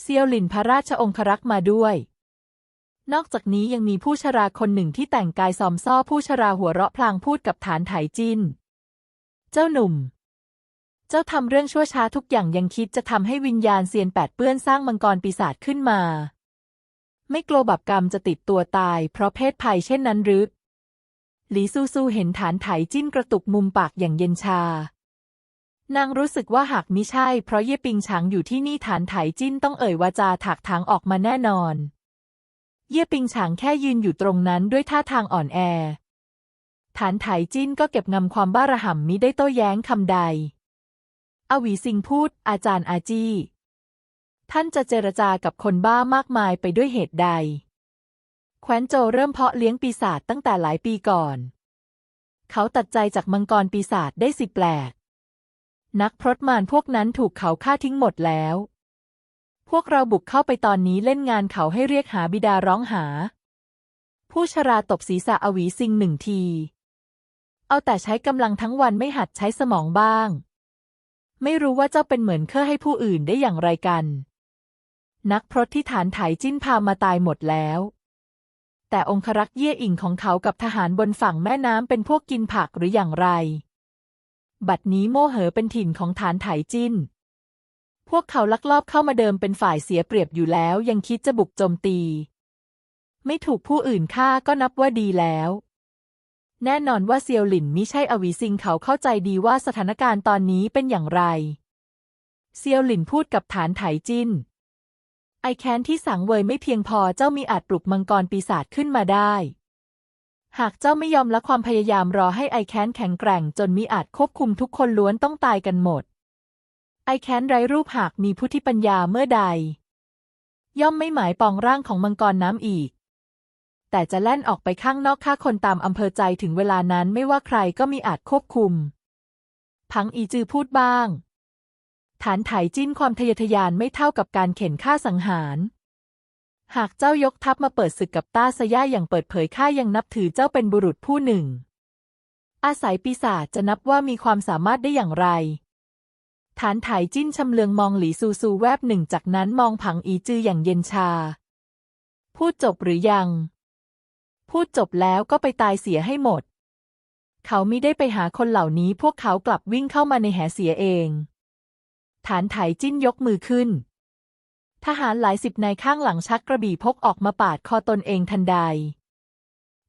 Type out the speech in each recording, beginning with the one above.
เซียวหลินพระราชองครักษ์มาด้วย นอกจากนี้ยังมีผู้ชราคนหนึ่งที่แต่งกายซอมซ่อผู้ชราหัวเราะพลางพูดกับฐานไถจิน เจ้าหนุ่ม เจ้าทำเรื่องชั่วช้าทุกอย่างยังคิดจะทำให้วิญญาณเซียนแปดเปื้อนสร้างมังกรปีศาจขึ้นมา ไม่กลัวบาปกรรมจะติดตัวตาย เพราะเพศภัยเช่นนั้นหรือหลีซูซูเห็นฐานไถจิ้นกระตุกมุมปากอย่างเย็นชา นางรู้สึกว่าหากมิใช่ เพราะเย่ปิงฉางอยู่ที่นี่ฐานไถจิ้นต้องเอ่ยวาจาถากถางออกมาแน่นอน เย่ปิงฉางแค่ยืนอยู่ตรงนั้นด้วยท่าทางอ่อนแอ ฐานไถจิ้นก็เก็บงำความบ้าระห่ำมิได้โต้แย้งคำใด อวีซิงพูด อาจารย์อาจี้ ท่านจะเจรจากับคนบ้ามากมายไปด้วยเหตุใด แคว้นโจเริ่มเพาะเลี้ยงปีศาจตั้งแต่หลายปีก่อน เขาตัดใจจากมังกรปีศาจได้สิแปลก นักพรตมารพวกนั้นถูกเขาฆ่าทิ้งหมดแล้ว พวกเราบุกเข้าไปตอนนี้เล่นงานเขาให้เรียกหาบิดาร้องหา ผู้ชราตบศีรษะอวีซิงหนึ่งที เอาแต่ใช้กำลังทั้งวันไม่หัดใช้สมองบ้าง ไม่รู้ว่าเจ้าเป็นเหมือนเครือให้ผู้อื่นได้อย่างไรกัน นักพรตที่ฐานไถจิ้นพามาตายหมดแล้วแต่องครักษ์เย่อิงของเขากับทหารบนฝั่งแม่น้ำเป็นพวกกินผักหรืออย่างไร บัดนี้โม่เหอเป็นถิ่นของฐานไถจิ้น พวกเขาลักลอบเข้ามาเดิมเป็นฝ่ายเสียเปรียบอยู่แล้วยังคิดจะบุกโจมตี ไม่ถูกผู้อื่นฆ่าก็นับว่าดีแล้ว แน่นอนว่าเซียวหลินมิใช่อวีซิงเขาเข้าใจดีว่าสถานการณ์ตอนนี้เป็นอย่างไร เซียวหลินพูดกับฐานไถจิ้น ไอแค้นที่สังเวยไม่เพียงพอเจ้ามีอาจปลุกมังกรปีศาจขึ้นมาได้ หากเจ้าไม่ยอมละความพยายามรอให้ไอแค้นแข็งแกร่งจนมีอาจควบคุมทุกคนล้วนต้องตายกันหมด ไอแค้นไร้รูปหากมีพุทธิปัญญาเมื่อใด ย่อมไม่หมายปองร่างของมังกรน้ำอีก แต่จะแล่นออกไปข้างนอกฆ่าคนตามอำเภอใจถึงเวลานั้นไม่ว่าใครก็มีอาจควบคุม พังอีจือพูดบ้าง ฐานไถจิ้นความทะเยอทะยานไม่เท่ากับการเข็นฆ่าสังหาร หากเจ้ายกทัพมาเปิดศึกกับต้าสย่าอย่างเปิดเผยข้ายังนับถือเจ้าเป็นบุรุษผู้หนึ่ง อาศัยปีศาจจะนับว่ามีความสามารถได้อย่างไร ฐานไถจิ้นชำเลืองมองหลีซูซูแวบหนึ่งจากนั้นมองผังอีจืออย่างเย็นชา พูดจบหรือยัง พูดจบแล้วก็ไปตายเสียให้หมด เขามิได้ไปหาคนเหล่านี้พวกเขากลับวิ่งเข้ามาในแหเสียเอง ฐานไถจิ้นยกมือขึ้น ทหารหลายสิบนายข้างหลังชักกระบี่พกออกมาปาดคอตนเองทันใด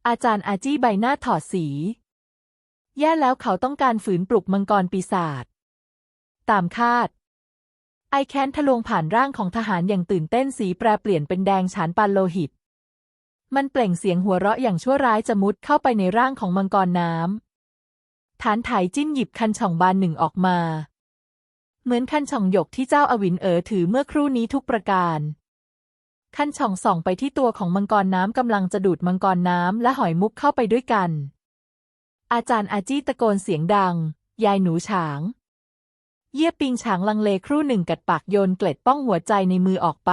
อาจารย์อาจี้ใบหน้าถอดสี แย่แล้วเขาต้องการฝืนปลุกมังกรปีศาจ ตามคาด ไอแคนทะลวงผ่านร่างของทหารอย่างตื่นเต้นสีแปรเปลี่ยนเป็นแดงฉานปานโลหิต มันเปล่งเสียงหัวเราะอย่างชั่วร้ายจะมุดเข้าไปในร่างของมังกรน้ำฐานไถจิ้นหยิบคันช่องบานหนึ่งออกมา เหมือนคันช่องหยกที่เจ้าอวินเอ๋อถือเมื่อครู่นี้ทุกประการคันช่องส่องไปที่ตัวของมังกรน้ำกำลังจะดูดมังกรน้ำและหอยมุกเข้าไปด้วยกัน อาจารย์อาจี้ตะโกนเสียงดัง ยายหนูฉาง เยี่ยปิงฉางลังเลครู่หนึ่งกัดปากโยนเกล็ดป้องหัวใจในมือออกไป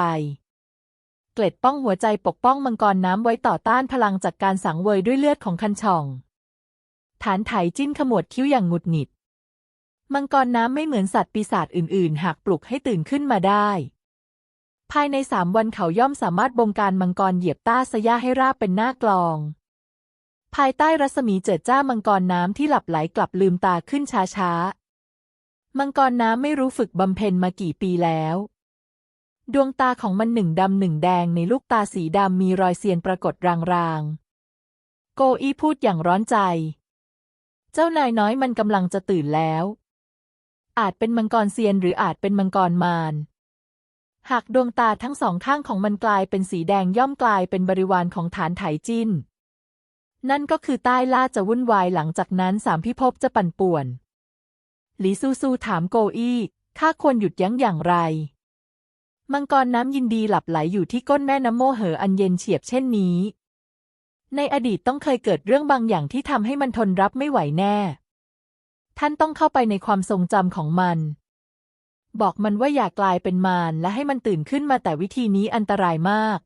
เกล็ดป้องหัวใจปกป้องมังกรน้ำไว้ต่อต้านพลังจากการสังเวยด้วยเลือดของคันช่อง ฐานไถจิ้นขมวดคิ้วอย่างหงุดหงิด มังกรน้ำไม่เหมือนสัตว์ปีศาจอื่น ๆ หากปลุกให้ตื่นขึ้นมาได้ ภายในสามวันเขาย่อมสามารถบงการมังกรเหยียบต้าสยาให้ราบเป็นหน้ากลอง ภายใต้รัศมีเจิดจ้ามังกรน้ำที่หลับไหลกลับลืมตาขึ้นช้า ๆ มังกรน้ำไม่รู้ฝึกบำเพ็ญมากี่ปีแล้ว ดวงตาของมันหนึ่งดำหนึ่งแดงในลูกตาสีดำมีรอยเซียนปรากฏรางๆ โกอี้พูดอย่างร้อนใจ เจ้านายน้อยมันกำลังจะตื่นแล้ว อาจเป็นมังกรเซียนหรืออาจเป็นมังกรมารหากดวงตาทั้งสองข้างของมันกลายเป็นสีแดงย่อมกลายเป็นบริวารของฐานไถจิ้น นั่นก็คือใต้ล่าจะวุ่นวายหลังจากนั้นสามพิภพจะปั่นป่วน หลีซูซูถามโกอี้ข้าควรหยุดยั้งอย่างไร มังกรน้ำยินดีหลับไหลอยู่ที่ก้นแม่น้ำโมเหออันเย็นเฉียบเช่นนี้ ในอดีตต้องเคยเกิดเรื่องบางอย่างที่ทำให้มันทนรับไม่ไหวแน่ ท่านต้องเข้าไปในความทรงจำของมัน บอกมันว่าอย่ากลายเป็นมารและให้มันตื่นขึ้นมาแต่วิธีนี้อันตรายมาก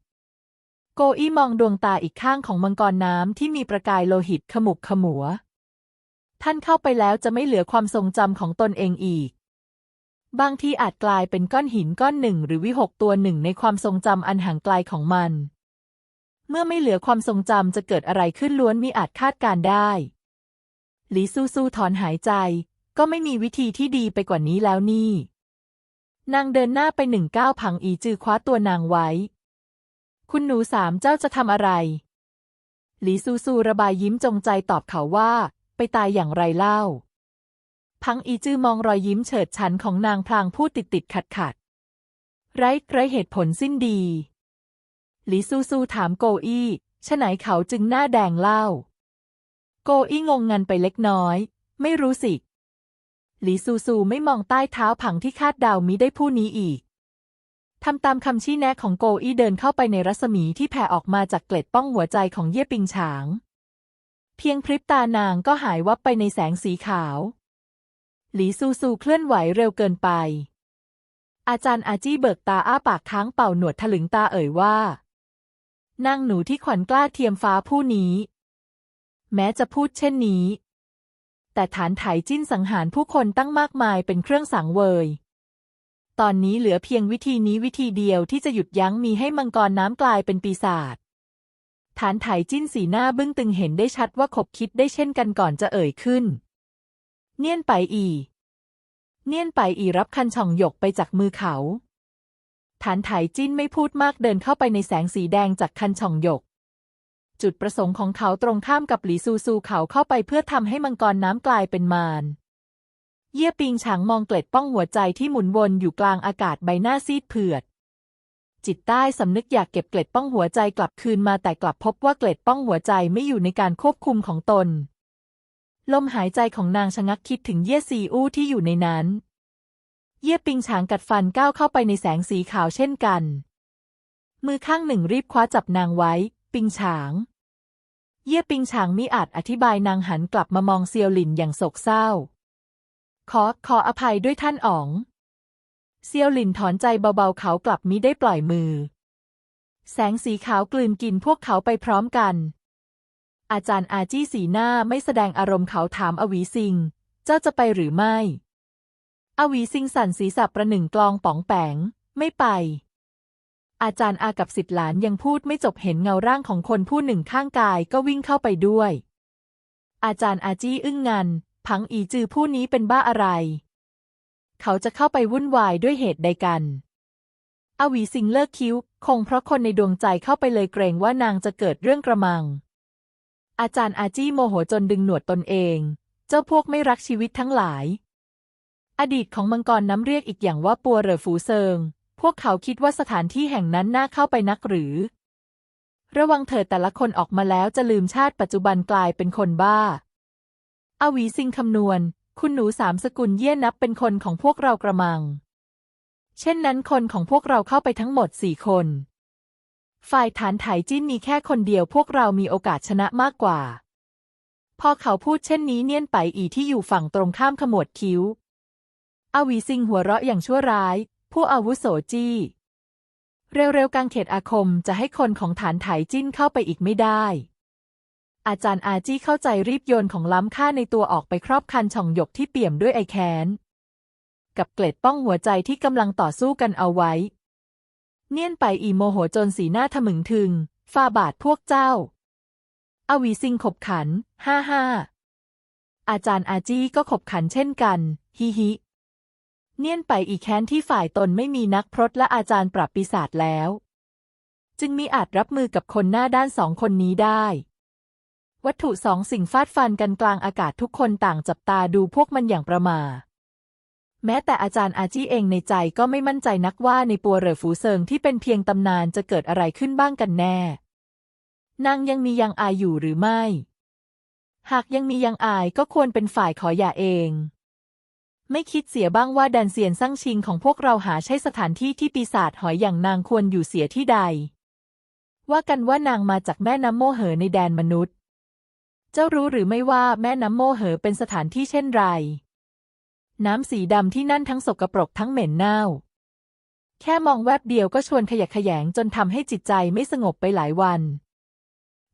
โกอี้มองดวงตาอีกข้างของมังกรน้ำที่มีประกายโลหิตขมุกขมัว ท่านเข้าไปแล้วจะไม่เหลือความทรงจำของตนเองอีก บางทีอาจกลายเป็นก้อนหินก้อนหนึ่ง หรือวิหกตัวหนึ่งในความทรงจำอันห่างไกลของมัน เมื่อไม่เหลือความทรงจำจะเกิดอะไรขึ้นล้วนมิอาจคาดการได้ หลีซูซูถอนหายใจ ก็ไม่มีวิธีที่ดีไปกว่านี้แล้วนี่ นางเดินหน้าไปหนึ่งก้าวผังอีจือคว้าตัวนางไว้ คุณหนูสามเจ้าจะทำอะไร หลีซูซูระบายยิ้มจงใจตอบเขาว่า ไปตายอย่างไรเล่า พังอีจือมองรอยยิ้มเฉิดฉันของนางพลางพูดติดติดขัดขัดไร้ไร้เหตุผลสิ้นดี หลีซูซูถามโกอี้ฉะไหนเขาจึงหน้าแดงเล่า โกอี้งงงันไปเล็กน้อย ไม่รู้สิ หลีซูซูไม่มองใต้เท้าผังที่คาดเดามิได้ผู้นี้อีกทำตามคำชี้แนะของโกอี้เดินเข้าไปในรัศมีที่แผ่ออกมาจากเกล็ดป้องหัวใจของเย่ปิงฉาง เพียงพริบตานางก็หายวับไปในแสงสีขาว หลีซูซูเคลื่อนไหวเร็วเกินไป อาจารย์อาจี้เบิกตาอ้าปากค้างเป่าหนวดถลึงตาเอ่ยว่า นางหนูที่ขวัญกล้าเทียมฟ้าผู้นี้ แม้จะพูดเช่นนี้ แต่ฐานไถจิ้นสังหารผู้คนตั้งมากมายเป็นเครื่องสังเวย ตอนนี้เหลือเพียงวิธีนี้วิธีเดียวที่จะหยุดยั้งมีให้มังกรน้ำกลายเป็นปีศาจฐานไถจิ้นสีหน้าบึ้งตึงเห็นได้ชัดว่าขบคิดได้เช่นกันก่อนจะเอ่ยขึ้น เนียนไปอี เนียนไปอีรับคันช่องหยกไปจากมือเขาฐานไถจิ้นไม่พูดมากเดินเข้าไปในแสงสีแดงจากคันช่องหยก จุดประสงค์ของเขาตรงข้ามกับหลีซูซูเขาเข้าไปเพื่อทำให้มังกรน้ำกลายเป็นมารเยี่ยปิงฉางมองเกล็ดป้องหัวใจที่หมุนวนอยู่กลางอากาศใบหน้าซีดเผือด จิตใต้สำนึกอยากเก็บเกล็ดป้องหัวใจกลับคืนมาแต่กลับพบว่าเกล็ดป้องหัวใจไม่อยู่ในการควบคุมของตน ลมหายใจของนางชะงักคิดถึงเย่ซีอู้ที่อยู่ในนั้น เย่ปิงฉางกัดฟันก้าวเข้าไปในแสงสีขาวเช่นกัน มือข้างหนึ่งรีบคว้าจับนางไว้ ปิงฉาง เยี่ยปิงฉางมิอาจอธิบายนางหันกลับมามองเซียวหลินอย่างโศกเศร้า ขอขออภัยด้วยท่านอ๋อง เซียวหลินถอนใจเบาๆเขากลับมิได้ปล่อยมือ แสงสีขาวกลืนกินพวกเขาไปพร้อมกัน อาจารย์อาจี้สีหน้าไม่แสดงอารมณ์เขาถามอวีซิง เจ้าจะไปหรือไม่ อวีซิงสั่นศีรษะประหนึ่งกลองป๋องแปง ไม่ไป อาจารย์อากับสิทธิหลานยังพูดไม่จบเห็นเงาร่างของคนผู้หนึ่งข้างกายก็วิ่งเข้าไปด้วย อาจารย์อาจี้อึ้งงัน พังอีจือผู้นี้เป็นบ้าอะไร เขาจะเข้าไปวุ่นวายด้วยเหตุใดกันอวีสิงเลิกคิ้ว คงเพราะคนในดวงใจเข้าไปเลยเกรงว่านางจะเกิดเรื่องกระมัง อาจารย์อาจี้โมโหจนดึงหนวดตนเอง เจ้าพวกไม่รักชีวิตทั้งหลาย อดีตของมังกรน้ำเรียกอีกอย่างว่าปัวเหรอฝูเซิง วกเขาคิดว่าสถานที่แห่งนั้นน่าเข้าไปนักหรือ ระวังเถิดแต่ละคนออกมาแล้วจะลืมชาติปัจจุบันกลายเป็นคนบ้า อวีซิงคำนวณ คุณหนูสามสกุลเยี่ยนับเป็นคนของพวกเรากระมัง เช่นนั้นคนของพวกเราเข้าไปทั้งหมดสี่คน ฝ่ายฐานไถจิ้นมีแค่คนเดียวพวกเรามีโอกาสชนะมากกว่า พอเขาพูดเช่นนี้เนียนไปอีที่อยู่ฝั่งตรงข้ามขมวดคิ้วอวีซิงหัวเราะอย่างชั่วร้าย ผู้อาวุโสจี้ เร็วๆกางเขตอาคมจะให้คนของฐานไถจิ้นเข้าไปอีกไม่ได้ อาจารย์อาจี้เข้าใจรีบโยนของล้ำค่าในตัวออกไปครอบคันช่องหยกที่เปี่ยมด้วยไอแค้น กับเกล็ดป้องหัวใจที่กำลังต่อสู้กันเอาไว้ เนียนไปอีโมโหจนสีหน้าทะมึงถึงฟาบาทพวกเจ้า อวีซิงขบขัน ห้าห้า อาจารย์อาจี้ก็ขบขันเช่นกัน ฮิฮิ เนียนไปอีกแค้นที่ฝ่ายตนไม่มีนักพรตและอาจารย์ปรับปีศาจแล้ว จึงมีอาจรับมือกับคนหน้าด้านสองคนนี้ได้ วัตถุสองสิ่งฟาดฟันกันกลางอากาศทุกคนต่างจับตาดูพวกมันอย่างประมาแม้แต่อาจารย์อาจี้เองในใจก็ไม่มั่นใจนักว่าในปัวเหรอฝูเซิงที่เป็นเพียงตำนานจะเกิดอะไรขึ้นบ้างกันแน่ นางยังมียังอายอยู่หรือไม่ หากยังมียังอายก็ควรเป็นฝ่ายขออย่าเอง ไม่คิดเสียบ้างว่าแดนเซียนซั่งชิงของพวกเราหาใช่สถานที่ที่ปีศาจหอยอย่างนางควรอยู่เสียที่ใด ว่ากันว่านางมาจากแม่น้ำโมเหอในแดนมนุษย์ เจ้ารู้หรือไม่ว่าแม่น้ำโมเหอเป็นสถานที่เช่นไร น้ำสีดำที่นั่นทั้งสกปรกทั้งเหม็นเน่า แค่มองแวบเดียวก็ชวนขยะแขยงจนทำให้จิตใจไม่สงบไปหลายวัน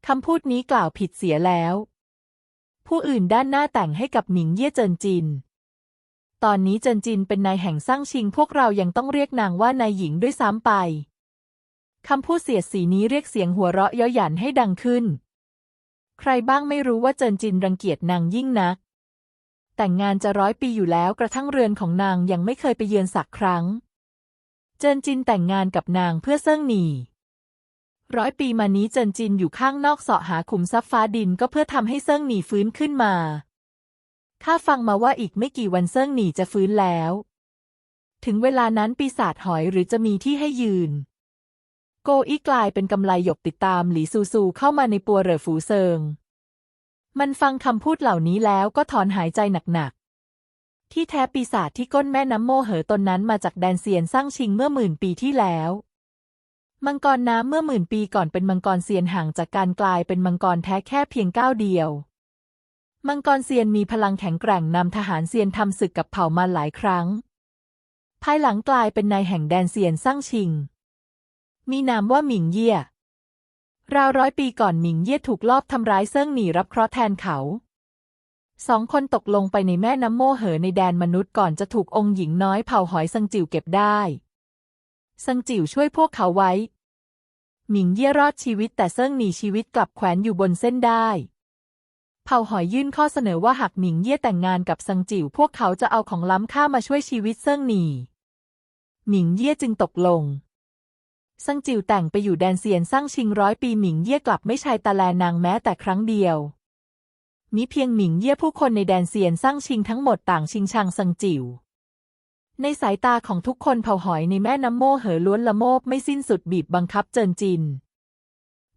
คำพูดนี้กล่าวผิดเสียแล้ว ผู้อื่นด้านหน้าแต่งให้กับหนิงเย่เจินจิน ตอนนี้เจินจินเป็นนายแห่งสร้างชิง พวกเรายังต้องเรียกนางว่านายหญิงด้วยซ้ำไป คำพูดเสียดสีนี้เรียกเสียงหัวเราะเย้อหยันให้ดังขึ้น ใครบ้างไม่รู้ว่าเจินจินรังเกียจนางยิ่งนัก แต่งงานจะร้อยปีอยู่แล้วกระทั่งเรือนของนางยังไม่เคยไปเยือนสักครั้ง เจินจินแต่งงานกับนางเพื่อเซิ่งหนีร้อยปีมานี้เจินจินอยู่ข้างนอกเสาะหาขุมทรัพย์ฟ้าดินก็เพื่อทำให้เซิ่งหนีฟื้นขึ้นมา ข้าฟังมาว่าอีกไม่กี่วันเซิ่งหนีจะฟื้นแล้ว ถึงเวลานั้นปีศาจหอยหรือจะมีที่ให้ยืน โกอี้กลายเป็นกำไลหยกติดตามหลีซูซูเข้ามาในปัวเหร่อฝูเซิง มันฟังคำพูดเหล่านี้แล้วก็ถอนหายใจหนักๆ ที่แท้ปีศาจที่ก้นแม่น้ำโมเหอตนนั้นมาจากแดนเซียนสร้างชิงเมื่อหมื่นปีที่แล้วมังกรน้ำเมื่อหมื่นปีก่อนเป็นมังกรเซียนห่างจากการกลายเป็นมังกรแท้แค่เพียงก้าวเดียว มังกรเซียนมีพลังแข็งแกร่งนำทหารเซียนทำศึกกับเผ่ามาหลายครั้ง ภายหลังกลายเป็นนายแห่งแดนเซียนสร้างชิง มีนามว่าหมิงเย่ยราวร้อยปีก่อนหมิงเย่ยถูกลอบทำร้ายเซิ่งหนีรับเคราะห์แทนเขา สองคนตกลงไปในแม่น้ำโมเหอในแดนมนุษย์ก่อนจะถูกองค์หญิงน้อยเผ่าหอยซังจิ๋วเก็บได้ซังจิ๋วช่วยพวกเขาไว้ หมิงเย่ยรอดชีวิตแต่เซิ่งหนีชีวิตกลับแขวนอยู่บนเส้นได้ เผ่าหอยยื่นข้อเสนอว่าหากหมิงเย่แต่งงานกับซังจิ๋วพวกเขาจะเอาของล้ำค่ามาช่วยชีวิตเซิ่งหนีหมิงเย่จึงตกลง ซังจิวแต่งไปอยู่แดนเซียนสร้างชิงร้อยปีหมิงเย่กลับไม่ใช่ตาแลนางแม้แต่ครั้งเดียวมีเพียงหมิงเย่ผู้คนในแดนเซียนสร้างชิงทั้งหมดต่างชิงชังซังจิวในสายตาของทุกคนเผ่าหอยในแม่น้ำโม่เหอล้วนละโมบไม่สิ้นสุดบีบบังคับเจินจิน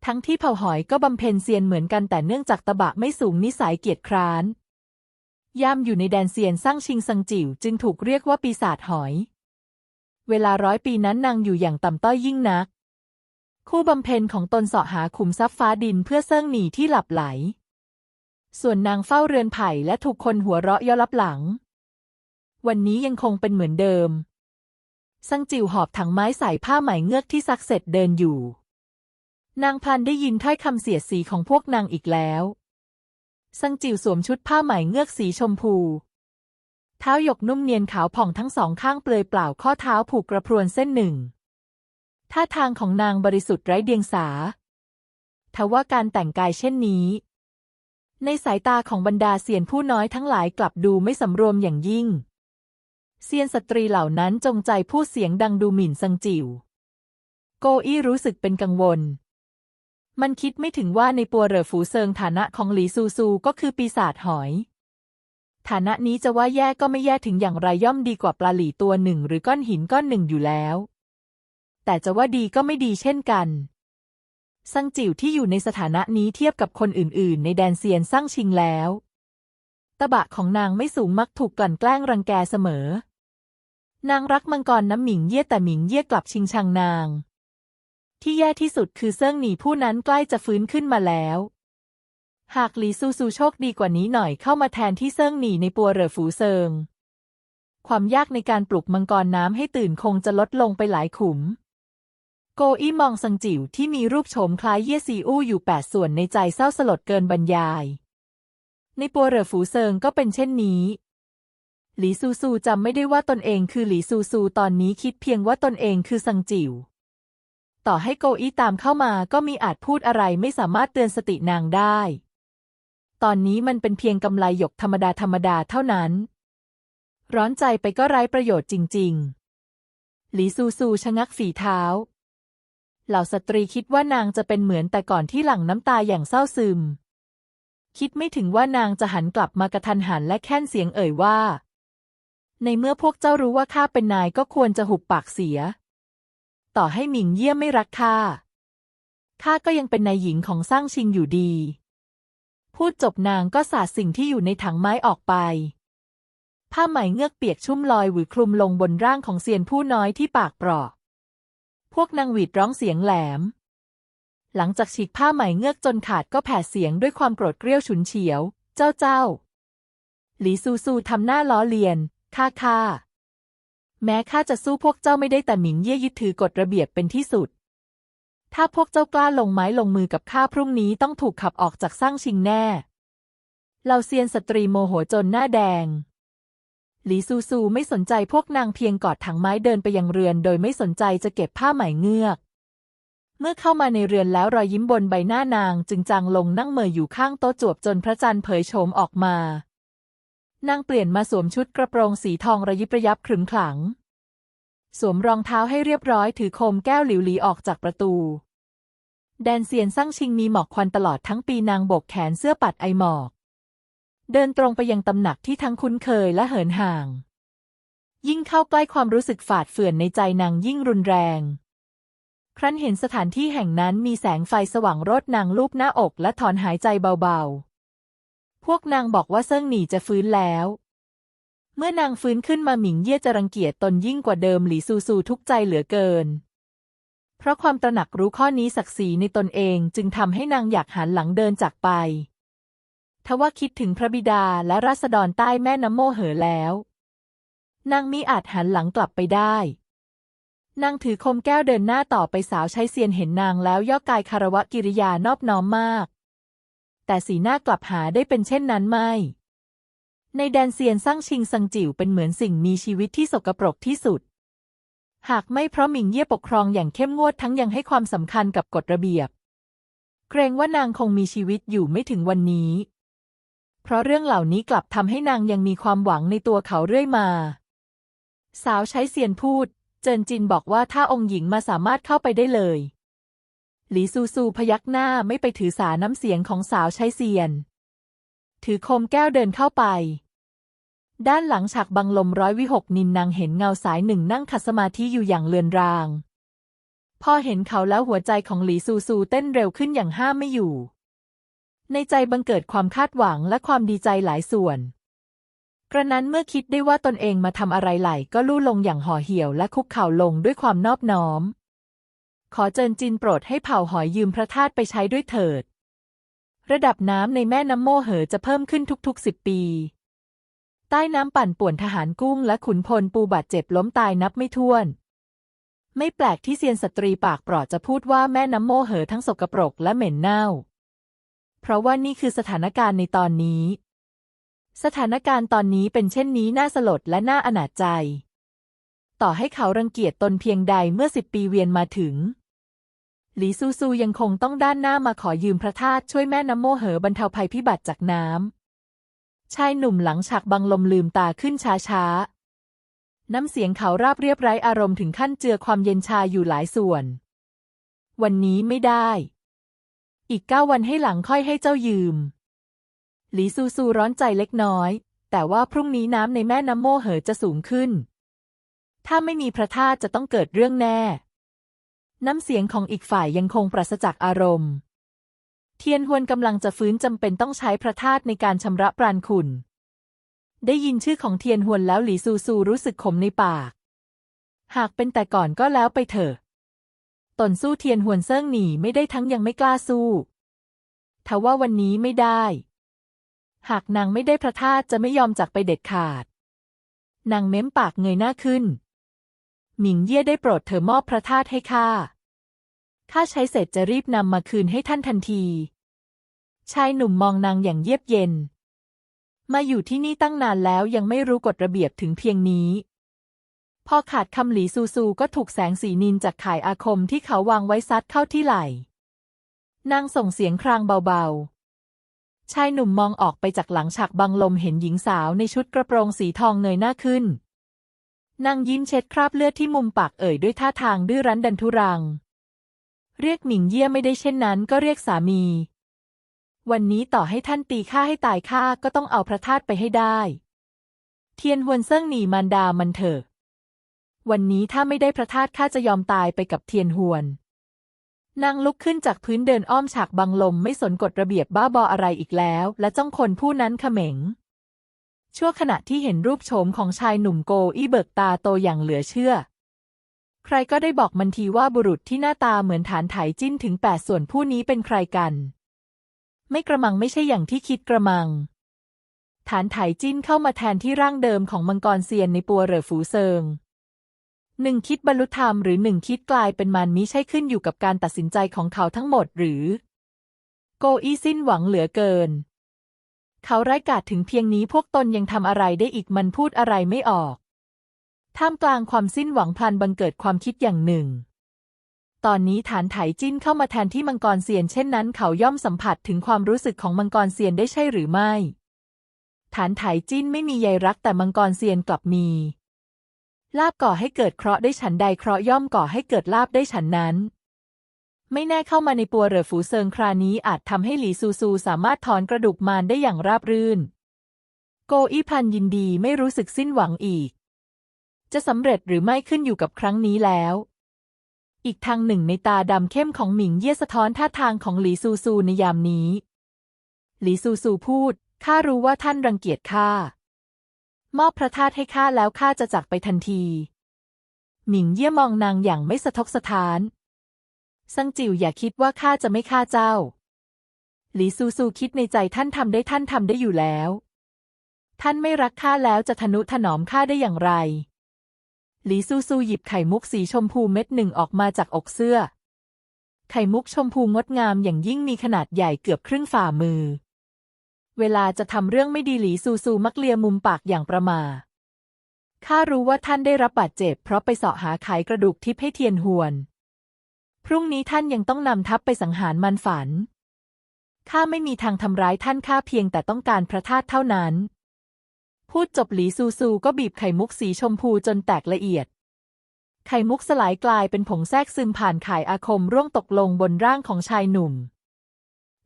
ทั้งที่เผ่าหอยก็บำเพ็ญเซียนเหมือนกันแต่เนื่องจากตะบะไม่สูงนิสัยเกียจคร้าน ย่ำอยู่ในแดนเซียนสร้างชิงซังจิวจึงถูกเรียกว่าปีศาจหอย เวลาร้อยปีนั้นนางอยู่อย่างต่ำต้อยยิ่งนัก คู่บำเพ็ญของตนเสาะหาขุมทรัพย์ฟ้าดินเพื่อเซิ่งหนีที่หลับไหล ส่วนนางเฝ้าเรือนไผ่และถูกคนหัวเราะย่อลับหลัง วันนี้ยังคงเป็นเหมือนเดิมซังจิ๋วหอบถังไม้ใส่ผ้าไหมเงือกที่ซักเสร็จเดินอยู่ นางพลันได้ยินถ้อยคำเสียดสีของพวกนางอีกแล้วซังจิวสวมชุดผ้าไหมเงือกสีชมพู เท้าหยกนุ่มเนียนขาวผ่องทั้งสองข้างเปลือยเปล่าข้อเท้าผูกกระพรวนเส้นหนึ่ง ท่าทางของนางบริสุทธิ์ไร้เดียงสา ทว่าการแต่งกายเช่นนี้ ในสายตาของบรรดาเซียนผู้น้อยทั้งหลายกลับดูไม่สำรวมอย่างยิ่ง เซียนสตรีเหล่านั้นจงใจพูดเสียงดังดูหมิ่นซังจิว โกอี้รู้สึกเป็นกังวล มันคิดไม่ถึงว่าในปัวเหรอฝูเซิงฐานะของหลีซูซูก็คือปีศาจหอย ฐานะนี้จะว่าแย่ก็ไม่แย่ถึงอย่างไรย่อมดีกว่าปลาหลีตัวหนึ่ง หรือก้อนหินก้อนหนึ่งอยู่แล้ว แต่จะว่าดีก็ไม่ดีเช่นกันซังจิ๋วที่อยู่ในสถานะนี้เทียบกับคนอื่น ๆ ในแดนเซียนสร้างชิงแล้ว ตะบะของนางไม่สูงมักถูกกลั่นแกล้งรังแกเสมอ นางรักมังกรน้ำหมิงเย่แต่หมิงเย่กลับชิงชังนาง ที่แย่ที่สุดคือเซิ่งหนีผู้นั้นใกล้จะฟื้นขึ้นมาแล้ว หากหลีซูซูโชคดีกว่านี้หน่อยเข้ามาแทนที่เซิ่งหนีในปัวเหร่อฝูเซิง ความยากในการปลุกมังกรน้ำให้ตื่นคงจะลดลงไปหลายขุม โกอี้มองซังจิ๋วที่มีรูปโฉมคล้ายเย่ซีอู้อยู่แปดส่วนในใจเศร้าสลดเกินบรรยาย ในปัวเหร่อฝูเซิงก็เป็นเช่นนี้หลีซูซูจำไม่ได้ว่าตนเองคือหลีซูซูตอนนี้คิดเพียงว่าตนเองคือซังจิ๋ว ต่อให้โกอี้ตามเข้ามาก็มีอาจพูดอะไรไม่สามารถเตือนสตินางได้ ตอนนี้มันเป็นเพียงกำไลหยกธรรมดาธรรมดาเท่านั้น ร้อนใจไปก็ไร้ประโยชน์จริง ๆ หลีซูซูชะงักฝีเท้า เหล่าสตรีคิดว่านางจะเป็นเหมือนแต่ก่อนที่หลั่งน้ำตาอย่างเศร้าซึม คิดไม่ถึงว่านางจะหันกลับมากระทันหันและแค่นเสียงเอ่ยว่า ในเมื่อพวกเจ้ารู้ว่าข้าเป็นนายก็ควรจะหุบปากเสีย ต่อให้หมิงเยี่ยมไม่รักข้าข้าก็ยังเป็นนายหญิงของสร้างชิงอยู่ดี พูดจบนางก็สาดสิ่งที่อยู่ในถังไม้ออกไป ผ้าไหมเงือกเปียกชุ่มลอยหวือคลุมลงบนร่างของเซียนผู้น้อยที่ปากเปราะ พวกนางหวีดร้องเสียงแหลม หลังจากฉีกผ้าไหมเงือกจนขาดก็แผดเสียงด้วยความโกรธเกรี้ยวฉุนเฉียว เจ้าเจ้า หลีซูซูทำหน้าล้อเลียน ข้าข้า แม้ข้าจะสู้พวกเจ้าไม่ได้แต่หมิงเย่ยึดถือกฎระเบียบเป็นที่สุด ถ้าพวกเจ้ากล้าลงไม้ลงมือกับข้าพรุ่งนี้ต้องถูกขับออกจากสร้างชิงแน่เราเซียนสตรีโมโหจนหน้าแดง หลีซูซูไม่สนใจพวกนางเพียงกอดถังไม้เดินไปยังเรือน โดยไม่สนใจจะเก็บผ้าไหมเงือก เมื่อเข้ามาในเรือนแล้วรอยยิ้มบนใบหน้านางจึงจางลงนั่งเม่ออยู่ข้างโต๊ะจวบจนพระจันทร์เผยโฉมออกมา นางเปลี่ยนมาสวมชุดกระโปรงสีทองระยิบระยับขรึมขลัง สวมรองเท้าให้เรียบร้อยถือโคมแก้วหลิวหลีออกจากประตู แดนเซียนสร้างชิงมีหมอกควันตลอดทั้งปีนางโบกแขนเสื้อปัดไอหมอก เดินตรงไปยังตำหนักที่ทั้งคุ้นเคยและเหินห่าง ยิ่งเข้าใกล้ความรู้สึกฝาดเฟื่อนในใจนางยิ่งรุนแรง ครั้นเห็นสถานที่แห่งนั้นมีแสงไฟสว่างรดนางลูบหน้าอกและถอนหายใจเบาๆ พวกนางบอกว่าเซิ่งหนีจะฟื้นแล้ว เมื่อนางฟื้นขึ้นมาหมิงเย่จะรังเกียจตนยิ่งกว่าเดิมหลีซูซูทุกใจเหลือเกิน เพราะความตระหนักรู้ข้อนี้ศักดิ์ศรีในตนเองจึงทำให้นางอยากหันหลังเดินจากไป ทว่าคิดถึงพระบิดาและราษฎรใต้แม่น้ำโมเหอแล้ว นางมิอาจหันหลังกลับไปได้นางถือคมแก้วเดินหน้าต่อไปสาวใช้เซียนเห็นนางแล้วย่อกายคารวะกิริยานอบน้อมมาก แต่สีหน้ากลับหาได้เป็นเช่นนั้นไม่ ในแดนเซียนสร้างชิงซังจิ๋วเป็นเหมือนสิ่งมีชีวิตที่สกปรกที่สุด หากไม่เพราะหมิงเย่ปกครองอย่างเข้มงวดทั้งยังให้ความสำคัญกับกฎระเบียบ เกรงว่านางคงมีชีวิตอยู่ไม่ถึงวันนี้ เพราะเรื่องเหล่านี้กลับทำให้นางยังมีความหวังในตัวเขาเรื่อยมา สาวใช้เซียนพูด เจินจินบอกว่าถ้าองค์หญิงมาสามารถเข้าไปได้เลย หลีซูซูพยักหน้าไม่ไปถือสาน้ำเสียงของสาวใช้เซียน ถือโคมแก้วเดินเข้าไป ด้านหลังฉากบังลมร้อยวิหกนินนางเห็นเงาสายหนึ่งนั่งขัดสมาธิอยู่อย่างเลือนราง พอเห็นเขาแล้วหัวใจของหลีซูซูเต้นเร็วขึ้นอย่างห้ามไม่อยู่ ในใจบังเกิดความคาดหวังและความดีใจหลายส่วน กระนั้นเมื่อคิดได้ว่าตนเองมาทำอะไรไหลก็ลู่ลงอย่างห่อเหี่ยวและคุกเข่าลงด้วยความนอบน้อม ขอเจินจินโปรดให้เผ่าหอยยืมพระธาตุไปใช้ด้วยเถิด ระดับน้ำในแม่น้ำโมเหอจะเพิ่มขึ้นทุกๆสิบปี ใต้น้ำปั่นป่วนทหารกุ้งและขุนพลปูบาดเจ็บล้มตายนับไม่ถ้วน ไม่แปลกที่เซียนสตรีปากเปราะจะพูดว่าแม่น้ำโมเหอทั้งสกปรกและเหม็นเน่า เพราะว่านี่คือสถานการณ์ในตอนนี้ สถานการณ์ตอนนี้เป็นเช่นนี้น่าสลดและน่าอนาจใจต่อให้เขารังเกียจตนเพียงใดเมื่อสิบปีเวียนมาถึง หลีซูซูยังคงต้องด้านหน้ามาขอยืมพระธาตุช่วยแม่น้ำโมเหอบรรเทาภัยพิบัติจากน้ำชายหนุ่มหลังฉากบังลมลืมตาขึ้นช้าๆ น้ำเสียงเขาราบเรียบไร้อารมณ์ถึงขั้นเจือความเย็นชาอยู่หลายส่วน วันนี้ไม่ได้ อีกเก้าวันให้หลังค่อยให้เจ้ายืม หลีซูซูร้อนใจเล็กน้อย แต่ว่าพรุ่งนี้น้ำในแม่น้ำโมเหอจะสูงขึ้น ถ้าไม่มีพระธาตุจะต้องเกิดเรื่องแน่ น้ำเสียงของอีกฝ่ายยังคงปราศจากอารมณ์ เทียนฮวนกำลังจะฟื้นจำเป็นต้องใช้พระธาตุในการชำระปราณขุนได้ยินชื่อของเทียนฮวนแล้วหลีซูซูรู้สึกขมในปาก หากเป็นแต่ก่อนก็แล้วไปเถอะ ตนสู้เทียนฮวนเซิ่งหนีไม่ได้ทั้งยังไม่กล้าสู้ทว่าวันนี้ไม่ได้ หากนางไม่ได้พระธาตุจะไม่ยอมจากไปเด็ดขาด นางเม้มปากเงยหน้าขึ้น หมิงเย่ได้โปรดเธอมอบพระธาตุให้ข้า ข้าใช้เสร็จจะรีบนำมาคืนให้ท่านทันที ชายหนุ่มมองนางอย่างเยียบเย็น มาอยู่ที่นี่ตั้งนานแล้วยังไม่รู้กฎระเบียบถึงเพียงนี้ พอขาดคำหลีซูซูก็ถูกแสงสีนินจากข่ายอาคมที่เขาวางไว้ซัดเข้าที่ไหล่ นางส่งเสียงครางเบาๆ ชายหนุ่มมองออกไปจากหลังฉากบังลมเห็นหญิงสาวในชุดกระโปรงสีทองเงยหน้าขึ้น นางยิ้มเช็ดคราบเลือดที่มุมปากเอ่ยด้วยท่าทางดื้อรั้นดันทุรัง เรียกหมิงเยี่ยไม่ได้เช่นนั้นก็เรียกสามี วันนี้ต่อให้ท่านตีข้าให้ตายข้าก็ต้องเอาพระธาตุไปให้ได้ เทียนฮวนเซิ่งหนีมารดามันเถอะ วันนี้ถ้าไม่ได้พระธาตุข้าจะยอมตายไปกับเทียนฮวน นางลุกขึ้นจากพื้นเดินอ้อมฉากบังลมไม่สนกฎระเบียบบ้าบออะไรอีกแล้ว และจ้องคนผู้นั้นเขม็ง ชั่วขณะที่เห็นรูปโฉมของชายหนุ่มโกอี้เบิกตาโตอย่างเหลือเชื่อ ใครก็ได้บอกมันทีว่าบุรุษที่หน้าตาเหมือนฐานไถจิ้นถึงแปดส่วนผู้นี้เป็นใครกัน ไม่กระมังไม่ใช่อย่างที่คิดกระมัง ฐานไถจิ้นเข้ามาแทนที่ร่างเดิมของมังกรเซียนในปัวเหร่อฝูเซิงหนึ่งคิดบรรลุธรรมหรือหนึ่งคิดกลายเป็นมันมิใช่ขึ้นอยู่กับการตัดสินใจของเขาทั้งหมดหรือ โกอี้สิ้นหวังเหลือเกิน เขาไร้กาจถึงเพียงนี้พวกตนยังทำอะไรได้อีกมันพูดอะไรไม่ออก ท่ามกลางความสิ้นหวังพลันบังเกิดความคิดอย่างหนึ่ง ตอนนี้ฐานไถจิ้นเข้ามาแทนที่มังกรเซียน เช่นนั้น เขาย่อมสัมผัสถึงความรู้สึกของมังกรเซียนได้ใช่หรือไม่ ฐานไถจิ้นไม่มีใยรักแต่มังกรเซียนกลับมี ลาบก่อให้เกิดเคราะห์ได้ฉันใดเคราะห์ย่อมก่อให้เกิดลาบได้ฉันนั้น ไม่แน่เข้ามาในปัวเหรอฝูเซิงครานี้อาจทำให้หลีซูซูสามารถถอนกระดูกมารได้อย่างราบรื่น โกอี้พันยินดีไม่รู้สึกสิ้นหวังอีก จะสำเร็จหรือไม่ขึ้นอยู่กับครั้งนี้แล้ว อีกทางหนึ่งในตาดำเข้มของหมิงเย่สะท้อนท่าทางของหลีซูซูในยามนี้ หลีซูซูพูดข้ารู้ว่าท่านรังเกียจข้ามอบพระธาตุให้ข้าแล้วข้าจะจากไปทันที หมิงเย่มองนางอย่างไม่สะทกสะท้าน ซังจิวอย่าคิดว่าข้าจะไม่ฆ่าเจ้า หลีซูซูคิดในใจท่านทำได้ท่านทำได้อยู่แล้ว ท่านไม่รักข้าแล้วจะทนุถนอมข้าได้อย่างไร หลีซูซูหยิบไข่มุกสีชมพูเม็ดหนึ่งออกมาจากอกเสื้อ ไข่มุกชมพูงดงามอย่างยิ่งมีขนาดใหญ่เกือบครึ่งฝ่ามือ เวลาจะทำเรื่องไม่ดีหลีซูซูมักเลียมุมปากอย่างประมาข้ารู้ว่าท่านได้รับบาดเจ็บเพราะไปเสาะหาไขกระดูกทิพย์ให้เทียนหวน พรุ่งนี้ท่านยังต้องนำทัพไปสังหารมันฝัน ข้าไม่มีทางทำร้ายท่านข้าเพียงแต่ต้องการพระธาตุเท่านั้น พูดจบหลีซูซูก็บีบไข่มุกสีชมพูจนแตกละเอียด ไข่มุกสลายกลายเป็นผงแทรกซึมผ่านข่ายอาคมร่วงตกลงบนร่างของชายหนุ่ม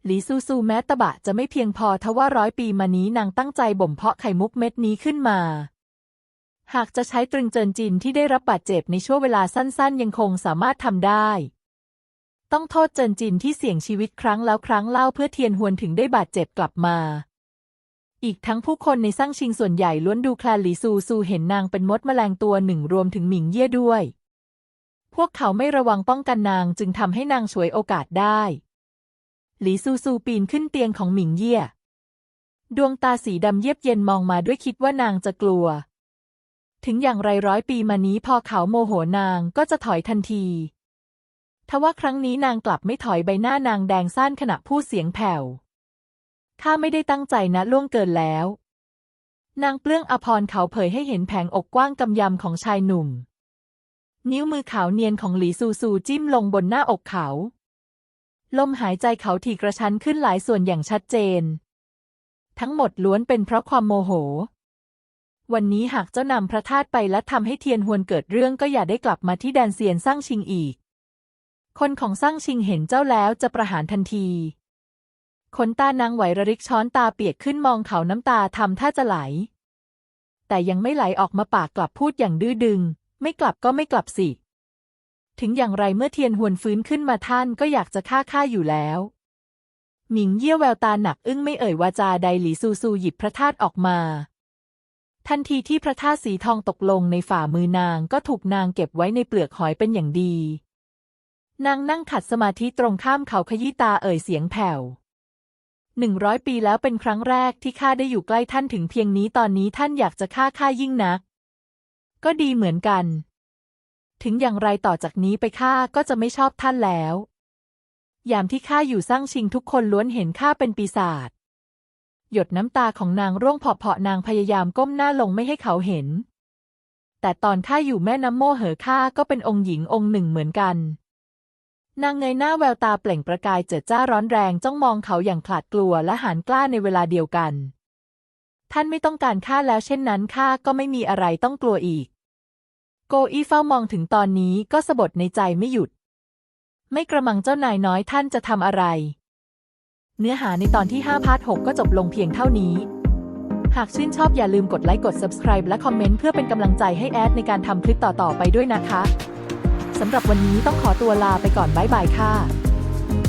หลีซูซูแม้ตะบะจะไม่เพียงพอทว่าร้อยปีมานี้นางตั้งใจบ่มเพาะไข่มุกเม็ดนี้ขึ้นมาหากจะใช้ตรึงเจินจินที่ได้รับบาดเจ็บในช่วงเวลาสั้นๆ ยังคงสามารถทำได้ ต้องโทษเจินจินที่เสี่ยงชีวิตครั้งแล้วครั้งเล่าเพื่อเทียนหวนถึงได้บาดเจ็บกลับมา อีกทั้งผู้คนในสร้างชิงส่วนใหญ่ล้วนดูแคลนหลีซูซูเห็นนางเป็นมดแมลงตัวหนึ่งรวมถึงหมิงเย่ด้วย พวกเขาไม่ระวังป้องกันนางจึงทำให้นางฉวยโอกาสได้ หลีซูซูปีนขึ้นเตียงของหมิงเย่ดวงตาสีดำเยียบเย็นมองมาด้วยคิดว่านางจะกลัว ถึงอย่างไรร้อยปีมานี้พอเขาโมโหนางก็จะถอยทันที ทว่าครั้งนี้นางกลับไม่ถอยใบหน้านางแดงซ่านขณะพูดเสียงแผ่ว ข้าไม่ได้ตั้งใจนะล่วงเกินแล้ว นางเปลื้องอภรเขาเผยให้เห็นแผงอกกว้างกำยำของชายหนุ่ม นิ้วมือขาวเนียนของหลีซูซูจิ้มลงบนหน้าอกเขา ลมหายใจเขาถี่กระชั้นขึ้นหลายส่วนอย่างชัดเจน ทั้งหมดล้วนเป็นเพราะความโมโห วันนี้หากเจ้านำพระธาตุไปและทำให้เทียนหวนเกิดเรื่องก็อย่าได้กลับมาที่แดนเซียนสร้างชิงอีก คนของสร้างชิงเห็นเจ้าแล้วจะประหารทันทีขนตานางไหวระริกช้อนตาเปียกขึ้นมองเขาน้ำตาทำท่าจะไหล แต่ยังไม่ไหลออกมาปากกลับพูดอย่างดื้อดึง ไม่กลับก็ไม่กลับสิ ถึงอย่างไรเมื่อเทียนหวนฟื้นขึ้นมาท่านก็อยากจะฆ่าข้าอยู่แล้วหมิงเยี่ยวแววตาหนักอึ้งไม่เอ่ยวาจาใดหลีซูซูหยิบพระธาตุออกมา ทันทีที่พระธาตุสีทองตกลงในฝ่ามือนางก็ถูกนางเก็บไว้ในเปลือกหอยเป็นอย่างดี นางนั่งขัดสมาธิตรงข้ามเขาขยี้ตาเอ่ยเสียงแผ่วหนึ่งร้อยปีแล้วเป็นครั้งแรกที่ข้าได้อยู่ใกล้ท่านถึงเพียงนี้ตอนนี้ท่านอยากจะฆ่าข้ายิ่งนัก ก็ดีเหมือนกัน ถึงอย่างไรต่อจากนี้ไปข้าก็จะไม่ชอบท่านแล้วยามที่ข้าอยู่สร้างชิงทุกคนล้วนเห็นข้าเป็นปีศาจหยดน้ำตาของนางร่วงเพาะๆนางพยายามก้มหน้าลงไม่ให้เขาเห็น แต่ตอนข้าอยู่แม่น้ำโม่เหอข้าก็เป็นองค์หญิงองค์หนึ่งเหมือนกัน นางเงยหน้าแววตาเปล่งประกายเจิดจ้าร้อนแรงจ้องมองเขาอย่างขลาดกลัวและหานกล้าในเวลาเดียวกัน ท่านไม่ต้องการข้าแล้วเช่นนั้นข้าก็ไม่มีอะไรต้องกลัวอีก โกอี้เฝ้ามองถึงตอนนี้ก็สะบดในใจไม่หยุด ไม่กระมังเจ้านายน้อยท่านจะทำอะไร เนื้อหาในตอนที่ 5 พาร์ท 6 ก็จบลงเพียงเท่านี้ หากชื่นชอบอย่าลืมกดไลค์กด subscribe และคอมเมนต์เพื่อเป็นกำลังใจให้แอดในการทำคลิปต่อๆไปด้วยนะคะ สำหรับวันนี้ต้องขอตัวลาไปก่อนบ๊ายบายค่ะ